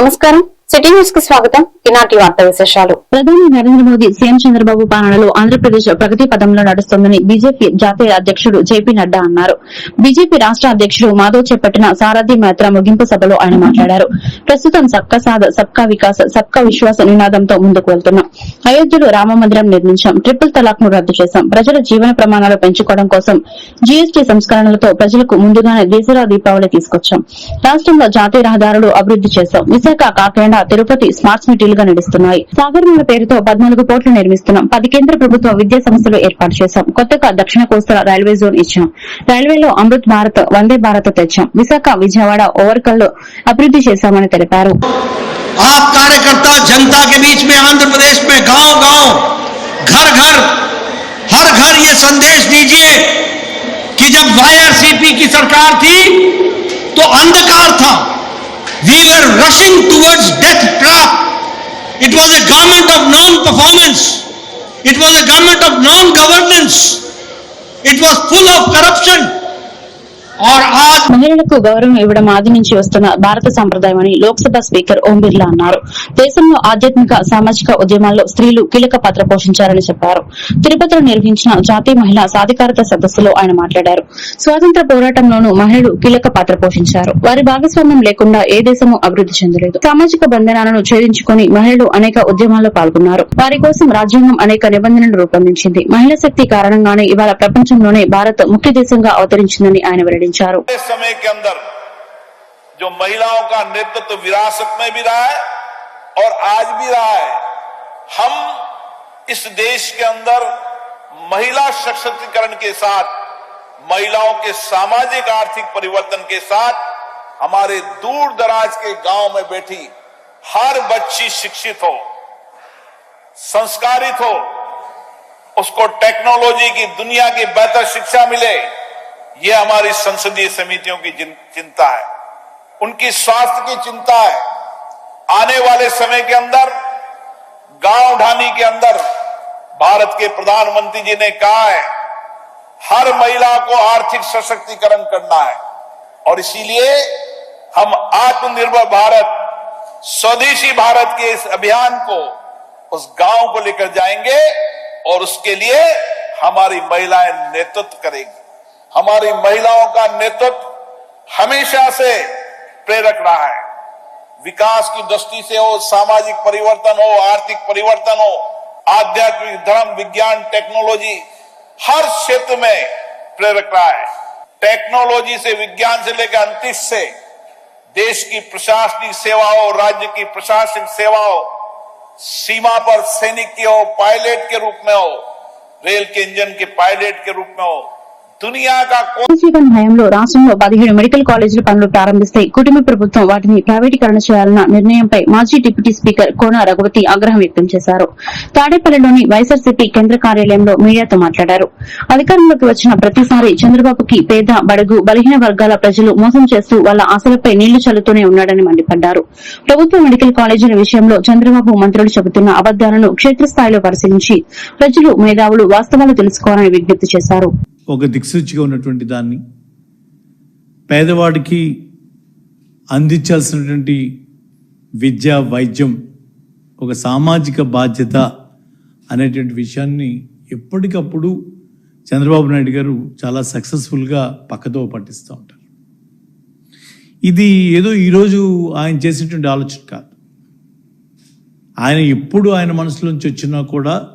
నమస్కారం. సిటీ న్యూస్కి స్వాగతం. ఈనాటి వార్త విశేషాలు. ప్రధాని నరేంద్ర మోదీ సీఎం చంద్రబాబు పాలనలో ఆంధ్రప్రదేశ్ ప్రగతి పదంలో నడుస్తోందని బీజేపీ జాతీయ అధ్యకుడు జేపీ నడ్డా అన్నారు. బీజేపీ రాష్ట అధ్యకుడు మాధవ్ చేపట్టిన సారథి యాత్ర ముగింపు సభలో ఆయన మాట్లాడారు. ప్రస్తుతం సబ్కా సాధ్ సబ్కా వికాస్ సబ్కా విశ్వాస నినాదంతో ముందుకు వెళ్తున్నాం. అయోధ్యలో రామమందిరం నిర్మించాం. ట్రిపుల్ తలాక్ను రద్దు చేశాం. ప్రజల జీవన ప్రమాణాలు పెంచుకోవడం కోసం జీఎస్టీ సంస్కరణలతో ప్రజలకు ముందుగానే దేశరా దీపావళి తీసుకొచ్చాం. రాష్టంలో జాతీయ రహదారులు అభివృద్ది చేశాం. విశాఖ కాకినాడ తిరుపతి స్మార్ట్ సిటీలుగా నడుస్తున్నాయి సాగర్మల పేరుతో పద్నాలుగు కోట్లు నిర్మిస్తున్నాం పది కేంద్ర ప్రభుత్వ విద్యా సంస్థలు ఏర్పాటు చేశాం కొత్తగా దక్షిణ కోస్తా రైల్వే జోన్ ఇచ్చాం రైల్వేలో అమృత్ భారత్ వందే భారత్ తెచ్చాం విశాఖ విజయవాడ ఓవర్కల్ అభివృద్ది చేశామని తెలిపారు आप कार्यकर्ता जनता के बीच में आंध्र प्रदेश में गांव गांव घर घर हर घर ये संदेश दीजिए कि जब वाईआरसीपी की सरकार थी तो अंधकार था We were rushing towards death trap. It was a government of non-performance. It was a government of non-governance. It was full of corruption. మహిళలకు గౌరవం ఇవ్వడం ఆది నుంచి వస్తున్న భారత సంప్రదాయమని లోక్సభ స్పీకర్ ఓం బిర్లా అన్నారు. దేశంలో ఆధ్యాత్మిక సామాజిక ఉద్యమాల్లో స్త్రీలు కీలక పాత్ర పోషించారని చెప్పారు. తిరుపతిలో నిర్వహించిన జాతీయ మహిళా సాధికారత సదస్సులో ఆయన మాట్లాడారు. స్వాతంత్ర పోరాటంలోనూ మహిళలు కీలక పాత్ర పోషించారు. వారి భాగస్వామ్యం లేకుండా ఏ దేశము అభివృద్ధి చెందలేదు. సామాజిక బంధనాలను ఛేదించుకుని మహిళలు అనేక ఉద్యమాల్లో పాల్గొన్నారు. వారి కోసం రాజ్యాంగం అనేక నిబంధనలు రూపొందించింది. మహిళా శక్తి కారణంగానే ఇవాళ ప్రపంచంలోనే భారత్ ముఖ్య దేశంగా అవతరించిందని ఆయన వెల్లడించారు. समय के अंदर जो महिलाओं का नेतृत्व विरासत में भी रहा है और आज भी रहा है, हम इस देश के अंदर महिला सशक्तिकरण के साथ, महिलाओं के सामाजिक आर्थिक परिवर्तन के साथ हमारे दूर दराज के गाँव में बैठी हर बच्ची शिक्षित हो, संस्कारित हो, उसको टेक्नोलॉजी की दुनिया की बेहतर शिक्षा मिले ये हमारी संसदीय समितियों की चिंता है। उनकी स्वास्थ्य की चिंता है। आने वाले समय के अंदर, गाँव ढानी के अंदर, भारत के प्रधानमंत्री जी ने कहा है, हर महिला को आर्थिक सशक्तिकरण करना है। और इसीलिए हम आत्मनिर्भर भारत, स्वदेशी भारत के इस अभियान को, उस गाँव को लेकर जाएँगे और उसके लिए हमारी महिलाएँ नेतृत्व करेंगी। हमारी महिलाओं का नेतृत्व हमेशा से प्रेरक रहा है। विकास की दृष्टि से हो, सामाजिक परिवर्तन हो, आर्थिक परिवर्तन हो, आध्यात्मिक धर्म, विज्ञान, टेक्नोलॉजी, हर क्षेत्र में प्रेरक रहा है। टेक्नोलॉजी से, विज्ञान से लेकर अंतरिक्ष से, देश की प्रशासनिक सेवा हो, राज्य की प्रशासनिक सेवा हो, सीमा पर सैनिक की हो, पायलट के रूप में हो, रेल के इंजन के पायलट के रूप में हो జగన్ హయాంలో రాష్ట్రంలో పదిహేడు మెడికల్ కాలేజీలు పనులు ప్రారంభిస్తే కుటుంబ ప్రభుత్వం వాటిని ప్రైవేటీకరణ చేయాలన్న నిర్ణయంపై మాజీ డిప్యూటీ స్పీకర్ కోన రఘువతి ఆగ్రహం వ్యక్తం చేశారు. తాడేపల్లిలోని వైఎస్ఆర్సీపీ కేంద్ర కార్యాలయంలో మీడియాతో మాట్లాడారు. అధికారంలోకి వచ్చిన ప్రతిసారి చంద్రబాబుకి పేద బడుగు బలహీన వర్గాల ప్రజలు మోసం చేస్తూ వాళ్ళ ఆశలపై నీళ్ళు చల్లుతూనే ఉన్నాడని మండిపడ్డారు. ప్రభుత్వ మెడికల్ కాలేజీల విషయంలో చంద్రబాబు మంత్రులు చెబుతున్న అబద్దాలను క్షేత్రస్థాయిలో పరిశీలించి ప్రజలు మేధావులు వాస్తవాలు తెలుసుకోవాలని విజ్ఞప్తి చేశారు. ఒక దిక్సూచిగా ఉన్నటువంటి దాన్ని. పేదవాడికి అందించాల్సినటువంటి విద్య వైద్యం ఒక సామాజిక బాధ్యత అనేటువంటి విషయాన్ని ఎప్పటికప్పుడు చంద్రబాబు నాయుడు గారు చాలా సక్సెస్ఫుల్గా పక్కతో పట్టిస్తూ ఉంటారు. ఇది ఏదో ఈరోజు ఆయన చేసేటువంటి ఆలోచన కాదు. ఆయన ఎప్పుడు ఆయన మనసులోంచి వచ్చినా కూడా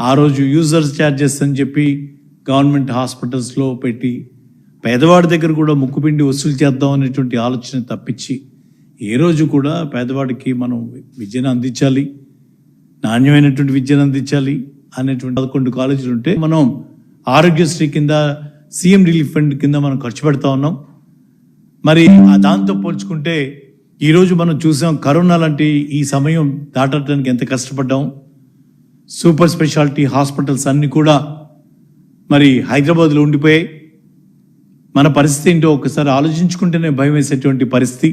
ఆ రోజు యూజర్స్ ఛార్జెస్ అని చెప్పి గవర్నమెంట్ హాస్పిటల్స్లో పెట్టి పేదవాడి దగ్గర కూడా ముక్కుపిండి వసూలు చేద్దాం అనేటువంటి ఆలోచన తప్పించి ఏ రోజు కూడా పేదవాడికి మనం విద్యను అందించాలి నాణ్యమైనటువంటి విద్యను అందించాలి అనేటువంటి పదకొండు కాలేజీలు ఉంటే మనం ఆరోగ్యశ్రీ కింద సీఎం రిలీఫ్ ఫండ్ కింద మనం ఖర్చు పెడతా ఉన్నాం. మరి దాంతో పోల్చుకుంటే ఈరోజు మనం చూసాం కరోనా లాంటి ఈ సమయం దాటడానికి ఎంత కష్టపడ్డాం. సూపర్ స్పెషాలిటీ హాస్పిటల్స్ అన్నీ కూడా మరి హైదరాబాద్లో ఉండిపోయాయి మన పరిస్థితి ఏంటో ఒకసారి ఆలోచించుకుంటేనే భయం వేసేటువంటి పరిస్థితి.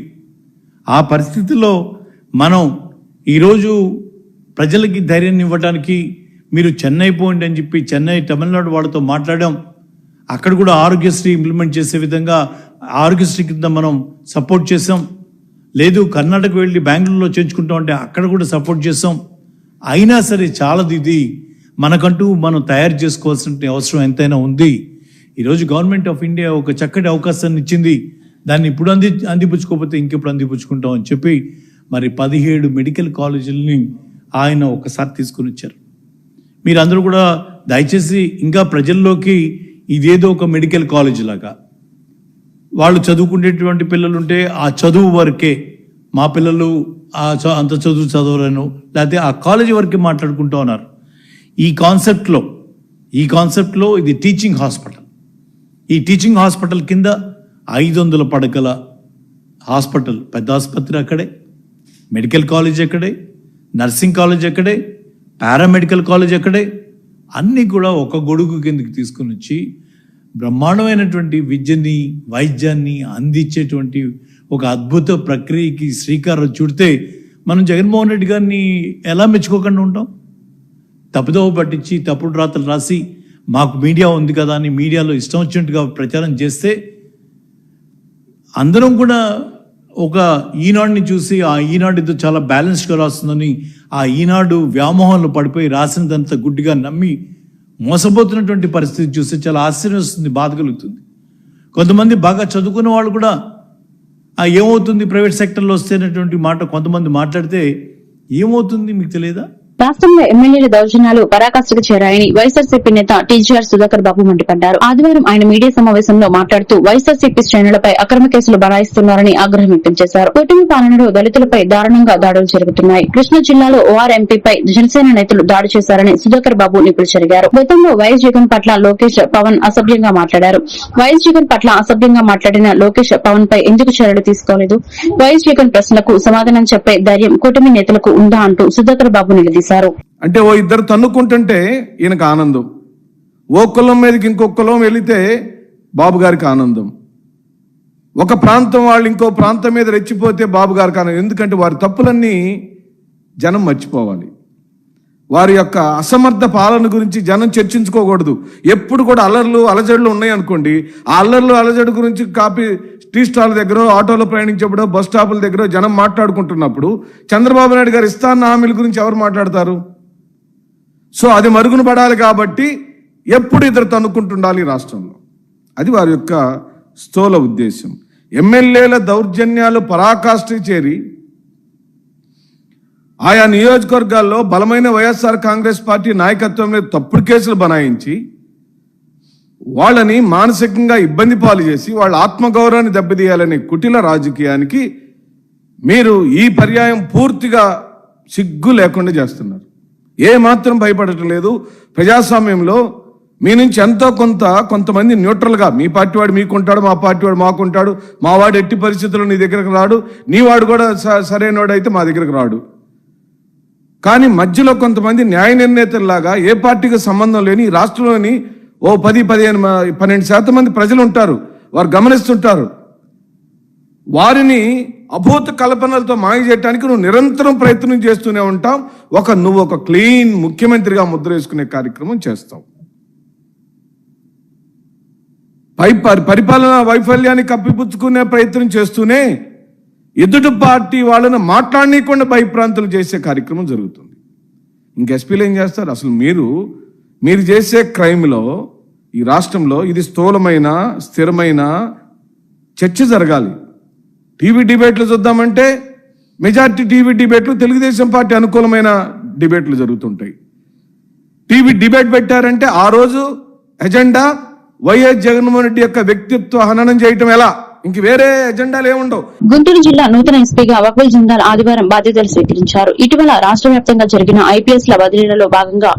ఆ పరిస్థితిలో మనం ఈరోజు ప్రజలకి ధైర్యాన్ని ఇవ్వడానికి మీరు చెన్నై పోండి అని చెప్పి చెన్నై తమిళనాడు వాళ్ళతో మాట్లాడాం. అక్కడ కూడా ఆరోగ్యశ్రీ ఇంప్లిమెంట్ చేసే విధంగా ఆరోగ్యశ్రీ కింద మనం సపోర్ట్ చేసాం. లేదు కర్ణాటక వెళ్ళి బెంగళూరులో చేర్చుకుంటాం అంటే అక్కడ కూడా సపోర్ట్ చేస్తాం అయినా సరే చాలా ఇది. మనకంటూ మనం తయారు చేసుకోవాల్సిన అవసరం ఎంతైనా ఉంది. ఈరోజు గవర్నమెంట్ ఆఫ్ ఇండియా ఒక చక్కటి అవకాశాన్ని ఇచ్చింది. దాన్ని ఇప్పుడు అంది అందిపుచ్చుకోకపోతే ఇంకెప్పుడు అందిపుచ్చుకుంటాం అని చెప్పి మరి పదిహేడు మెడికల్ కాలేజీలని ఆయన ఒకసారి తీసుకుని వచ్చారు. మీరందరూ కూడా దయచేసి ఇంకా ప్రజల్లోకి ఇదేదో ఒక మెడికల్ కాలేజ్ లాగా. వాళ్ళు చదువుకునేటువంటి పిల్లలు ఉంటే ఆ చదువు వరకే మా పిల్లలు ఆ చ- అంత చదువు చదవలేను. లేకపోతే ఆ కాలేజీ వరకే మాట్లాడుకుంటూ ఉన్నారు. ఈ కాన్సెప్ట్లో ఈ కాన్సెప్ట్లో ఇది టీచింగ్ హాస్పిటల్. ఈ టీచింగ్ హాస్పిటల్ కింద ఐదు వందల పడకల హాస్పిటల్ పెద్ద ఆసుపత్రి అక్కడే మెడికల్ కాలేజ్ అక్కడే నర్సింగ్ కాలేజ్ అక్కడే పారామెడికల్ కాలేజ్ అక్కడే అన్నీ కూడా ఒక గొడుగు కిందకి తీసుకుని వచ్చి బ్రహ్మాండమైనటువంటి విద్యని వైద్యాన్ని అందించేటువంటి ఒక అద్భుత ప్రక్రియకి శ్రీకారం చుడితే మనం జగన్మోహన్ రెడ్డి గారిని ఎలా మెచ్చుకోకుండా ఉంటాం? తప్పుదోవ పట్టించి తప్పుడు రాతలు రాసి మాకు మీడియా ఉంది కదా అని మీడియాలో ఇష్టం వచ్చినట్టుగా ప్రచారం చేస్తే అందరం కూడా ఒక ఈనాడుని చూసి ఆ ఈనాడుతో చాలా బ్యాలెన్స్డ్గా రాస్తుందని ఆ ఈనాడు వ్యామోహంలో పడిపోయి రాసినదంతా గుడ్డిగా నమ్మి మోసపోతున్నటువంటి పరిస్థితి చూస్తే చాలా ఆశ్చర్యం వస్తుంది బాధ కలుగుతుంది. కొంతమంది బాగా చదువుకున్న వాళ్ళు కూడా ఆ ఏమవుతుంది ప్రైవేట్ సెక్టర్లో వస్తేనటువంటి మాట కొంతమంది మాట్లాడితే ఏమవుతుంది మీకు తెలియదా? రాష్ట్రంలో ఎమ్మెల్యేల దౌర్జన్యాలు పరాకాష్ఠకు చేరాయని వైఎస్ఆర్సీపీ నేత టీజీఆర్ సుధాకర్ బాబు మండిపడ్డారు. ఆదివారం ఆయన మీడియా సమావేశంలో మాట్లాడుతూ వైఎస్ఆర్సీపీ శ్రేణులపై అక్రమ కేసులు బనాయిస్తున్నారని ఆగ్రహం వ్యక్తం చేశారు. కూటమి పాలనలో దళితులపై దారుణంగా దాడులు జరుగుతున్నాయి. కృష్ణా జిల్లాలో ఓఆర్ ఎంపీపై జనసేన నేతలు దాడి చేశారని సుధాకర్ బాబు నిపులు చెరిగారు. గతంలో వైఎస్ జగన్ పట్ల లోకేష్ పవన్ అసభ్యంగా మాట్లాడారు. వైఎస్ జగన్ పట్ల అసభ్యంగా మాట్లాడిన లోకేష్ పవన్ పై ఎందుకు చర్యలు తీసుకోలేదు? వైఎస్ జగన్ ప్రశ్నలకు సమాధానం చెప్పే ధైర్యం కూటమి నేతలకు ఉందా అంటూ సుధాకర్ బాబు నిలదీశారు. అంటే ఓ ఇద్దరు తన్నుకుంటుంటే ఈయనకు ఆనందం. ఓ కులం మీదకి ఇంకో కులం వెళితే బాబు గారికి ఆనందం. ఒక ప్రాంతం వాళ్ళు ఇంకో ప్రాంతం మీద రెచ్చిపోతే బాబు గారికి ఆనందం. ఎందుకంటే వారి తప్పులన్నీ జనం మర్చిపోవాలి. వారి యొక్క అసమర్థ పాలన గురించి జనం చర్చించుకోకూడదు. ఎప్పుడు కూడా అల్లర్లు అలజడులు ఉన్నాయి అనుకోండి. ఆ అల్లర్లు అలజడి గురించి కాపీ టీ స్టాల్ దగ్గర ఆటోలో ప్రయాణించేప్పుడు బస్ స్టాపుల దగ్గర జనం మాట్లాడుకుంటున్నప్పుడు చంద్రబాబు నాయుడు గారు ఇస్తాన్న హామీల గురించి ఎవరు మాట్లాడతారు? సో అది మరుగున పడాలి కాబట్టి ఎప్పుడు ఇద్దరు తనుక్కుంటుండాలి ఈ రాష్ట్రంలో. అది వారి యొక్క స్థూల ఉద్దేశం ఎమ్మెల్యేల దౌర్జన్యాలు పరాకాష్ఠకి చేరి ఆయా నియోజకవర్గాల్లో బలమైన వైఎస్ఆర్ కాంగ్రెస్ పార్టీ నాయకత్వం మీద తప్పుడు కేసులు బనాయించి వాళ్ళని మానసికంగా ఇబ్బంది పాలు చేసి వాళ్ళ ఆత్మగౌరవాన్ని దెబ్బతీయాలనే కుటిల రాజకీయానికి మీరు ఈ పర్యాయం పూర్తిగా సిగ్గు లేకుండా చేస్తున్నారు. ఏ మాత్రం భయపడటం లేదు. ప్రజాస్వామ్యంలో మీ నుంచి ఎంతో కొంత కొంతమంది న్యూట్రల్గా మీ పార్టీ వాడు మీకుంటాడు మా పార్టీ వాడు మాకుంటాడు మా వాడు ఎట్టి పరిస్థితుల్లో నీ దగ్గరకు రాడు నీ వాడు కూడా స- సరైనవాడు అయితే మా దగ్గరకు రాడు. కానీ మధ్యలో కొంతమంది న్యాయ నిర్ణేతల్లాగా ఏ పార్టీకి సంబంధం లేని రాష్ట్రంలోని ఓ పది పదిహేను మ- పన్నెండు శాతం మంది ప్రజలు ఉంటారు వారు గమనిస్తుంటారు. వారిని అభూత కల్పనలతో మాయ చేయడానికి నువ్వు నిరంతరం ప్రయత్నం చేస్తూనే ఉంటాం. ఒక నువ్వు ఒక క్లీన్ ముఖ్యమంత్రిగా ముద్ర వేసుకునే కార్యక్రమం చేస్తావు. పై పరిపాలన వైఫల్యాన్ని కప్పిపుచ్చుకునే ప్రయత్నం చేస్తూనే ఎదుటి పార్టీ వాళ్ళను మాట్లాడనీయకుండా భయప్రాంతులు చేసే కార్యక్రమం జరుగుతుంది. ఇంక ఎస్పీలు ఏం చేస్తారు? అసలు మీరు మీరు చేసే క్రైమ్లో ఈ రాష్ట్రంలో ఇది స్థూలమైన స్థిరమైన చర్చ జరగాలి. టీవీ డిబేట్లు చూద్దామంటే మెజార్టీ టీవీ డిబేట్లు తెలుగుదేశం పార్టీ అనుకూలమైన డిబేట్లు జరుగుతుంటాయి. టీవీ డిబేట్ పెట్టారంటే ఆ రోజు ఎజెండా వైఎస్ జగన్మోహన్ రెడ్డి యొక్క వ్యక్తిత్వ హననం చేయటం ఎలా? ఇంక వేరే ఎజెండాలు ఏముండవు గుంటూరు జిల్లా నూతన ఎస్పీగా వకుల్ జిందాల్ ఆదివారం బాధ్యతలు స్వీకరించారు. ఇటీవల రాష్ట్ర వ్యాప్తంగా జరిగిన ఐపీఎస్ ల బదిలీలలో భాగంగా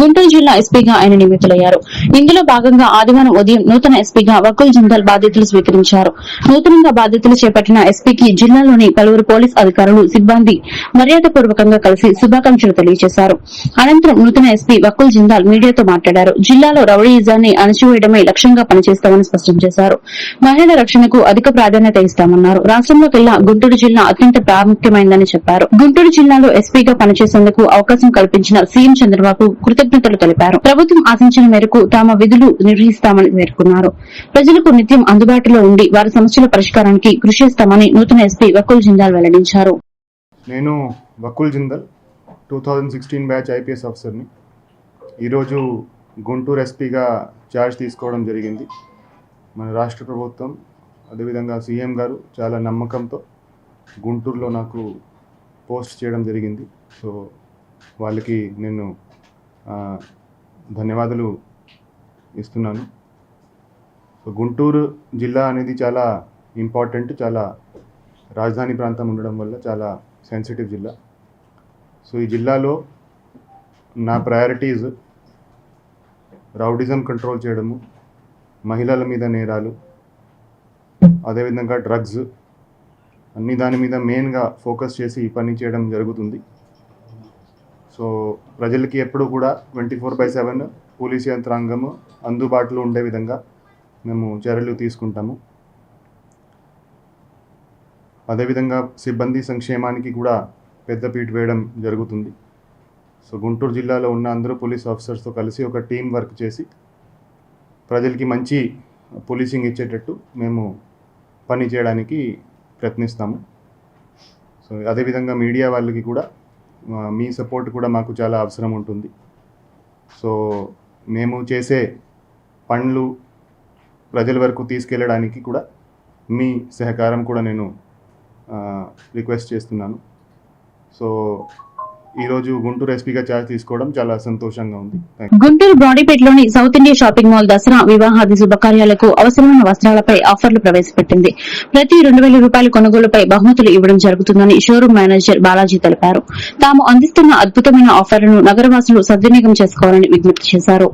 గుంటూరు జిల్లా ఎస్పీగా ఆయన నియమితులయ్యారు. ఇందులో భాగంగా ఆదివారం ఉదయం నూతన ఎస్పీగా వకుల్ జిందాల్ బాధ్యతలు స్వీకరించారు. నూతనంగా బాధ్యతలు చేపట్టిన ఎస్పీకి జిల్లాలోని పలువురు పోలీస్ అధికారులు సిబ్బంది మర్యాదపూర్వకంగా కలిసి శుభాకాంక్షలు తెలియజేశారు. అనంతరం నూతన ఎస్పీ వకుల్ జిందాల్ మీడియాతో మాట్లాడారు. జిల్లాలో రౌడీయిజాన్ని అణచివేయడమే లక్ష్యంగా పనిచేస్తామని స్పష్టం చేశారు. మహిళల రక్షణకు అధిక ప్రాధాన్యత ఇస్తామన్నారు. రాష్ట్రంలోకెల్లా గుంటూరు జిల్లా అత్యంత ప్రాముఖ్యమైందని చెప్పారు. గుంటూరు జిల్లాలో ఎస్పీగా పనిచేసేందుకు అవకాశం కల్పించిన సీఎం చంద్రబాబు కృతజ్ఞతలు తెలిపారు. ప్రభుత్వం ఆశించిన మేరకు తమ విధులు నిర్వహిస్తామని పేర్కొన్నారు. ప్రజలకు నిత్యం అందుబాటులో ఉండి వారి సమస్యల పరిష్కారానికి కృషి చేస్తామని నూతన ఎస్పీ వకుల్ జిందాల్ వెల్లడించారు. నేను Vakul Jindal two thousand sixteen batch IPS ఆఫీసర్ని. ఈరోజు గుంటూరు ఎస్పీగా ఛార్జ్ తీసుకోవడం జరిగింది. మన రాష్ట్ర ప్రభుత్వం అదేవిధంగా సీఎం గారు చాలా నమ్మకంతో గుంటూరులో నాకు పోస్ట్ చేయడం జరిగింది. సో వాళ్ళకి నేను ధన్యవాదాలు ఇస్తున్నాను. సో గుంటూరు జిల్లా అనేది చాలా ఇంపార్టెంట్ చాలా రాజధాని ప్రాంతం ఉండడం వల్ల చాలా సెన్సిటివ్ జిల్లా. సో ఈ జిల్లాలో నా ప్రయారిటీస్ రౌడిజం కంట్రోల్ చేయడము మహిళల మీద నేరాలు అదేవిధంగా డ్రగ్స్ అన్ని దాని మీద మెయిన్గా ఫోకస్ చేసి పని చేయడం జరుగుతుంది. సో ప్రజలకి ఎప్పుడు కూడా twenty four by seven police యంత్రాంగము అందుబాటులో ఉండే విధంగా మేము చర్యలు తీసుకుంటాము. అదేవిధంగా సిబ్బంది సంక్షేమానికి కూడా పెద్దపీట వేయడం జరుగుతుంది. సో గుంటూరు జిల్లాలో ఉన్న అందరూ పోలీస్ ఆఫీసర్స్తో కలిసి ఒక టీం వర్క్ చేసి ప్రజలకి మంచి పోలీసింగ్ ఇచ్చేటట్టు మేము పని చేయడానికి ప్రయత్నిస్తాము. సో అదేవిధంగా మీడియా వాళ్ళకి కూడా మీ సపోర్ట్ కూడా మాకు చాలా అవసరం ఉంటుంది. సో మేము చేసే పనులు ప్రజల వరకు తీసుకెళ్ళడానికి కూడా మీ సహకారం కూడా నేను రిక్వెస్ట్ చేస్తున్నాను. సో ఈరోజు గుంటూరు ఎస్పీగా ఛార్జ్ తీసుకోవడం చాలా సంతోషంగా ఉంది. Guntur బ్రాడీపేటలోని South India shopping mall Dasara వివాహాది శుభకార్యాలకు అవసరమైన వస్త్రాలపై ఆఫర్లు ప్రవేశపెట్టింది. ప్రతి రెండు వేల రూపాయల కొనుగోలుపై బహుమతులు ఇవ్వడం జరుగుతుందని షోరూం మేనేజర్ బాలాజీ తెలిపారు. తాము అందిస్తున్న అద్భుతమైన ఆఫర్లను నగరవాసులు సద్వినియోగం చేసుకోవాలని విజ్ఞప్తి చేశారు.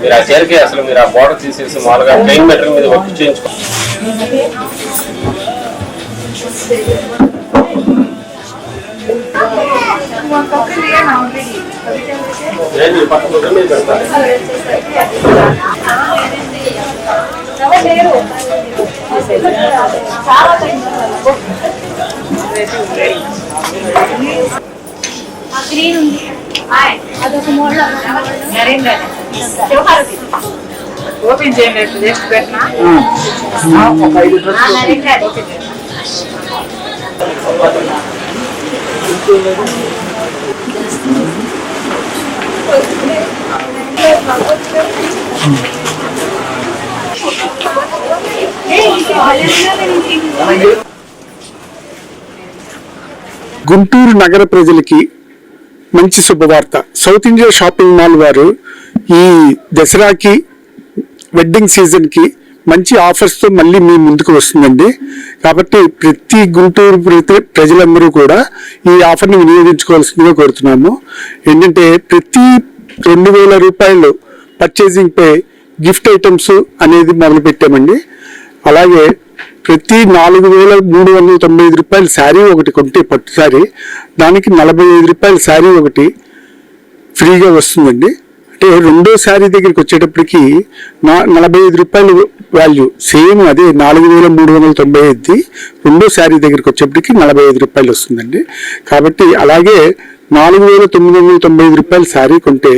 మీరు ఆ చీరకి అసలు మీరు ఆ బోర్డర్ తీసేసి మామూలుగా ప్లెయిన్ మెటీరియల్ మీద వర్క్ చేయించుకో. నేను ఉంది అదొక మోడల్ ఓపెన్ చేయండి జస్ట్ పెట్టినా గుంటూరు నగర ప్రజలకి మంచి శుభవార్త. సౌత్ ఇండియా షాపింగ్ మాల్ వారు ఈ దసరాకి వెడ్డింగ్ సీజన్కి మంచి ఆఫర్స్తో మళ్ళీ మీ ముందుకు వస్తుందండి. కాబట్టి ప్రతి గుంటూరు ప్రతి- ప్రజలందరూ కూడా ఈ ఆఫర్ని వినియోగించుకోవాల్సిందిగా కోరుతున్నాము. ఏంటంటే ప్రతి రెండు వేల రూపాయలు పర్చేసింగ్పై గిఫ్ట్ ఐటమ్స్ అనేది మొదలుపెట్టామండి. అలాగే ప్రతి నాలుగు వేల మూడు వందల తొంభై ఐదు రూపాయల శారీ ఒకటి కొంటే పట్టు శారీ. దానికి నలభై ఐదు రూపాయల శారీ ఒకటి ఫ్రీగా వస్తుందండి. అంటే రెండో శారీ దగ్గరికి వచ్చేటప్పటికి నా నలభై ఐదు రూపాయలు వాల్యూ సేమ్ అదే నాలుగు వేల మూడు వందల తొంభై ఐదు రెండో శారీ దగ్గరికి వచ్చేప్పటికి నలభై ఐదు రూపాయలు వస్తుందండి. కాబట్టి అలాగే నాలుగు వేల తొమ్మిది వందల తొంభై ఐదు రూపాయల శారీ కొంటే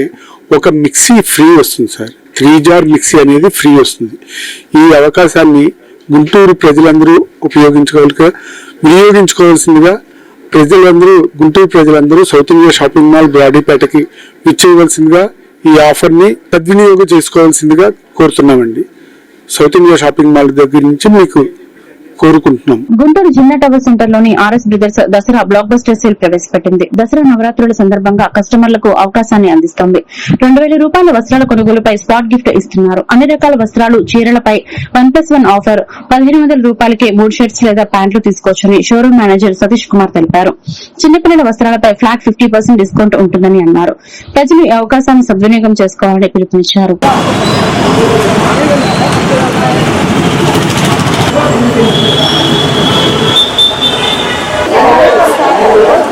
ఒక మిక్సీ ఫ్రీ వస్తుంది సార్. త్రీ జార్ మిక్సీ అనేది ఫ్రీ వస్తుంది. ఈ అవకాశాన్ని గుంటూరు ప్రజలందరూ ఉపయోగించుకోవాలి వినియోగించుకోవాల్సిందిగా ప్రజలందరూ గుంటూరు ప్రజలందరూ సౌత్ ఇండియా షాపింగ్ మాల్ బ్రాడీపేటకి విచ్చేయవలసిందిగా ఈ ఆఫర్ని సద్వినియోగం చేసుకోవాల్సిందిగా కోరుతున్నామండి. సౌత్ ఇండియా షాపింగ్ మాల్ దగ్గర నుంచి మీకు కోరుకుంటున్నాం. గుంటూరు జిల్లా tower సెంటర్లోని RS brothers Dasara blockbuster sale ప్రవేశపెట్టింది. దసరా నవరాత్రుల సందర్భంగా కస్టమర్లకు అవకాశాన్ని అందిస్తోంది. రెండు వేల రూపాయల వస్త్రాల కొనుగోలుపై స్పాట్ గిఫ్ట్ ఇస్తున్నారు. అన్ని రకాల వస్త్రాలు చీరలపై వన్ ప్లస్ వన్ ఆఫర్ పదిహేను వందల రూపాయలకే మూడు షర్ట్స్ లేదా ప్యాంట్లు తీసుకోవచ్చని షోరూమ్ మేనేజర్ సతీష్ కుమార్ తెలిపారు. చిన్నపిల్లల వస్త్రాలపై ఫ్లాట్ ఫిఫ్టీ పర్సెంట్ డిస్కౌంట్ ఉంటుందని అన్నారు. ప్రజలు ఈ అవకాశాన్ని సద్వినియోగం చేసుకోవాలని పిలుపునిచ్చారు. Thank you.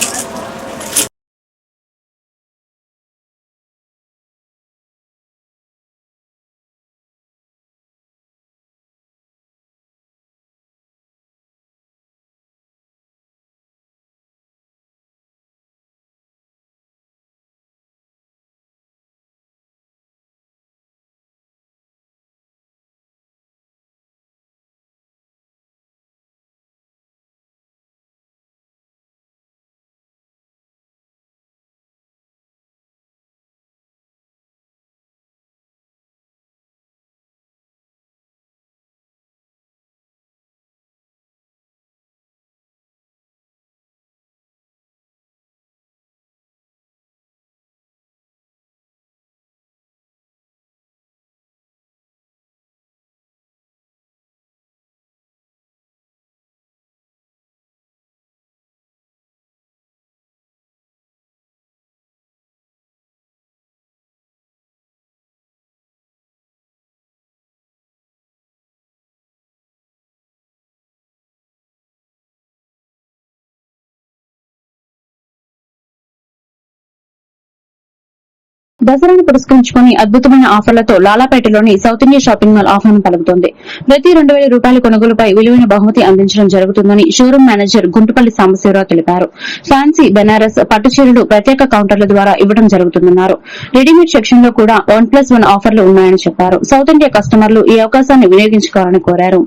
దసరాను పురస్కరించుకుని అద్భుతమైన ఆఫర్లతో లాలాపేటలోని సౌత్ ఇండియా షాపింగ్ మాల్ ఆహ్వానం పలుకుతోంది. ప్రతి రెండు వేల రూపాయల కొనుగోలుపై విలువైన బహుమతి అందించడం జరుగుతుందని షోరూం మేనేజర్ గుంటుపల్లి సాంబశివరావు తెలిపారు. ఫ్యాన్సీ బెనారస్ పట్టుచీరలు ప్రత్యేక కౌంటర్ల ద్వారా ఇవ్వడం జరుగుతుందన్నారు. రెడీమేడ్ సెక్షన్లో కూడా వన్ ప్లస్ వన్ ఆఫర్లు ఉన్నాయని చెప్పారు. సౌత్ ఇండియా కస్టమర్లు ఈ అవకాశాన్ని వినియోగించుకోవాలని కోరారు.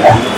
Thank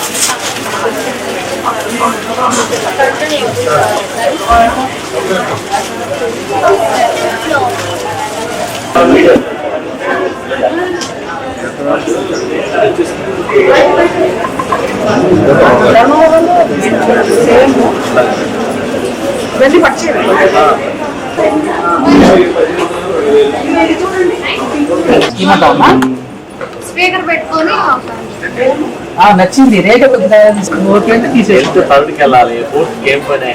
వెళ్ళి పచ్చేది స్పీకర్ పెట్టుకొని నచ్చింది. రేట్ ఓకే అంటే తీసేసి వెళ్ళాలి ఫోర్త్ గేమ్ పని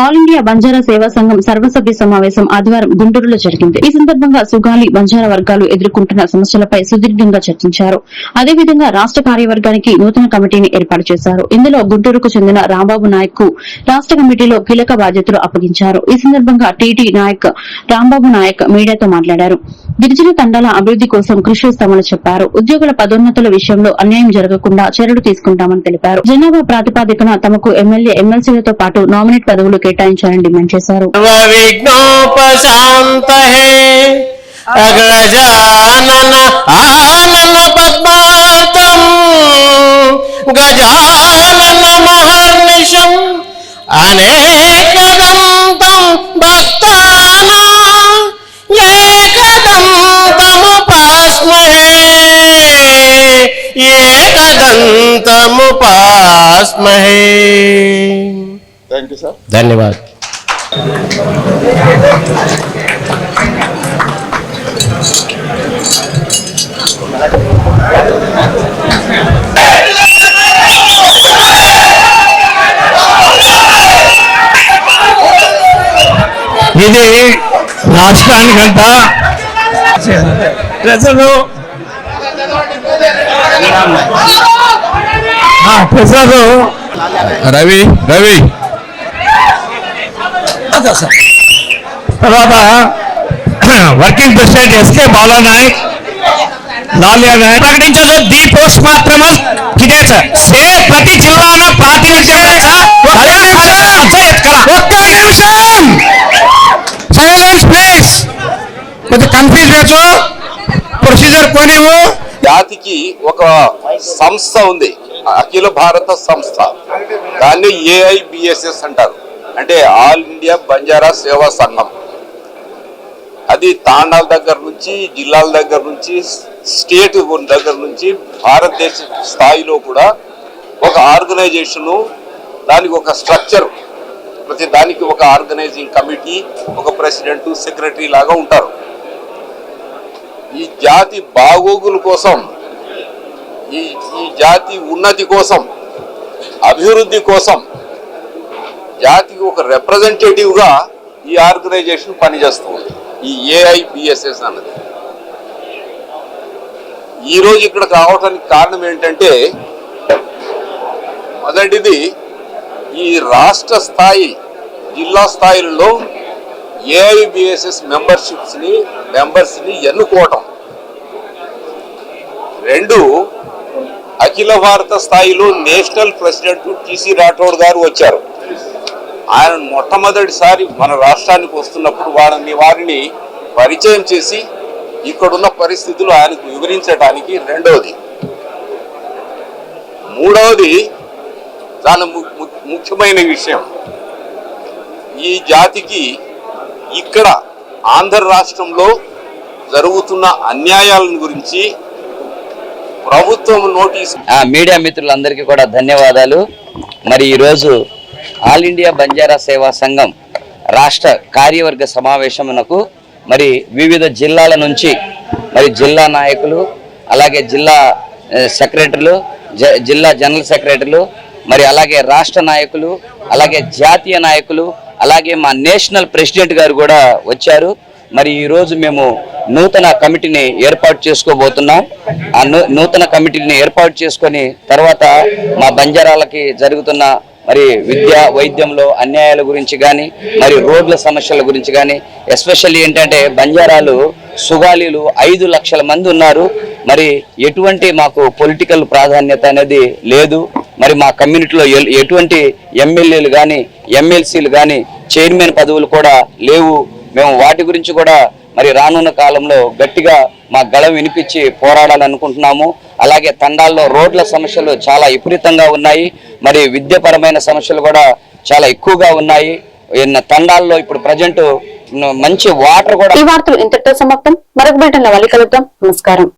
ఆల్ ఇండియా బంజారా సేవా సంఘం సర్వసభ్య సమావేశం ఆదివారం గుంటూరులో జరిగింది. ఈ సందర్భంగా సుగాలి బంజారా వర్గాలు ఎదుర్కొంటున్న సమస్యలపై సుదీర్ఘంగా చర్చించారు. అదేవిధంగా రాష్ట కార్యవర్గానికి నూతన కమిటీని ఏర్పాటు చేశారు. ఇందులో గుంటూరుకు చెందిన రాంబాబు నాయక్కు రాష్ట కమిటీలో కీలక బాధ్యతలు అప్పగించారు. ఈ సందర్భంగా టీటీ నాయక్ రాంబాబు నాయక్ మీడియాతో మాట్లాడారు. గిరిజన తండాల అభివృద్ది కోసం కృషి చేస్తామని చెప్పారు. ఉద్యోగుల పదోన్నతుల విషయంలో అన్యాయం జరగకుండా చర్యలు తీసుకుంటామని తెలిపారు. జనాభా ప్రాతిపాదికన తమకు ఎమ్మెల్యే ఎమ్మెల్సీలతో పాటు నామినేట్ పదవులు కేటాయించాలని డిమాండ్ చేశారు విఘ్నోపశాంత అగ్రజానన ఆనన పద్మాతం గజానన మహర్నిశం అనేకదంతం భక్తానా ఏకదంతముపాస్మహే ఏకదంతముపాస్మహే ధన్యవాद ఇది రాష్ట్రానికంతా ప్రజలు. ఆ, ప్రజలు. రవి రవి. తర్వాత working president SK Bala Naik Laliya Naik ప్రకటించదు the post మాత్రం ఇదే సార్ సే ప్రతి జిల్లాన ప్రాతినిధ్యం ఒక్క నిమిషం. సైలెన్స్ ప్లీజ్ కొద్దిగా కన్ఫ్యూజ్ చేయొచ్చు ప్రొసీజర్ పోనేవు జాతికి ఒక సంస్థ ఉంది. అఖిల భారత సంస్థ. దాన్ని ఏఐబిఎస్ఎస్ అంటారు. అంటే ఆల్ ఇండియా బంజారా సేవా సంఘం. అది తాండాల దగ్గర నుంచి జిల్లాల దగ్గర నుంచి స్టేట్ దగ్గర నుంచి భారతదేశ స్థాయిలో కూడా ఒక ఆర్గనైజేషను దానికి ఒక స్ట్రక్చర్. ప్రతి దానికి ఒక ఆర్గనైజింగ్ కమిటీ ఒక ప్రెసిడెంట్ సెక్రటరీ లాగా ఉంటారు. ఈ జాతి బాగోగుల కోసం ఈ ఈ జాతి ఉన్నతి కోసం అభివృద్ధి కోసం జాతికి ఒక రిప్రజెంటేటివ్గా ఈ ఆర్గనైజేషన్ పనిచేస్తుంది ఈ ఏఐబిఎస్ఎస్ అన్నది. ఈరోజు ఇక్కడ రావడానికి కారణం ఏంటంటే మొదటిది ఈ రాష్ట్ర స్థాయి జిల్లా స్థాయిలో ఏఐబిఎస్ఎస్ మెంబర్షిప్స్ని మెంబర్స్ని ఎన్నుకోవటం. రెండు అఖిల భారత స్థాయిలో నేషనల్ ప్రెసిడెంట్ టీసీ రాఠోడ్ గారు వచ్చారు. ఆయన మొట్టమొదటిసారి మన రాష్ట్రానికి వస్తున్నప్పుడు వారిని వారిని పరిచయం చేసి ఇక్కడున్న పరిస్థితులు ఆయనకు వివరించడానికి రెండవది. మూడవది చాలా ము- ము- ముఖ్యమైన విషయం. ఈ జాతికి ఇక్కడ ఆంధ్ర రాష్ట్రంలో జరుగుతున్న అన్యాయాలను గురించి ప్రభుత్వం నోటీస్ ఆ మీడియా మిత్రులందరికీ కూడా ధన్యవాదాలు. మరి ఈరోజు ఆల్ ఇండియా బంజారా సేవా సంఘం రాష్ట్ర కార్యవర్గ సమావేశమునకు మరి వివిధ జిల్లాల నుంచి మరి జిల్లా నాయకులు అలాగే జిల్లా సెక్రటరీలు జ- జిల్లా జనరల్ సెక్రటరీలు మరి అలాగే రాష్ట్ర నాయకులు అలాగే జాతీయ నాయకులు అలాగే మా నేషనల్ ప్రెసిడెంట్ గారు కూడా వచ్చారు. మరి ఈరోజు మేము నూతన కమిటీని ఏర్పాటు చేసుకోబోతున్నాం. ఆ నూతన కమిటీని ఏర్పాటు చేసుకొని తర్వాత మా బంజారాలకి జరుగుతున్న మరి విద్య వైద్యంలో అన్యాయాల గురించి కానీ మరి రోడ్ల సమస్యల గురించి కానీ ఎస్పెషల్లీ ఏంటంటే బంజారాలు సుగాలీలు ఐదు లక్షల మంది ఉన్నారు. మరి ఎటువంటి మాకు పొలిటికల్ ప్రాధాన్యత అనేది లేదు. మరి మా కమ్యూనిటీలో ఎల్- ఎటువంటి ఎమ్మెల్యేలు కానీ ఎమ్మెల్సీలు కానీ చైర్మన్ పదవులు కూడా లేవు. మేము వాటి గురించి కూడా మరి రానున్న కాలంలో గట్టిగా మా గళం వినిపించి పోరాడాలనుకుంటున్నాము. అలాగే తండాల్లో రోడ్ల సమస్యలు చాలా విపరీతంగా ఉన్నాయి. మరి విద్యపరమైన సమస్యలు కూడా చాలా ఎక్కువగా ఉన్నాయి. తండాల్లో ఇప్పుడు ప్రజెంట్ మంచి వాటర్ కూడా ఈ వార్తలు ఇంతటితో సమాప్తం. మరొక బిల్టన్ మళ్ళీ కలుద్దాం. నమస్కారం.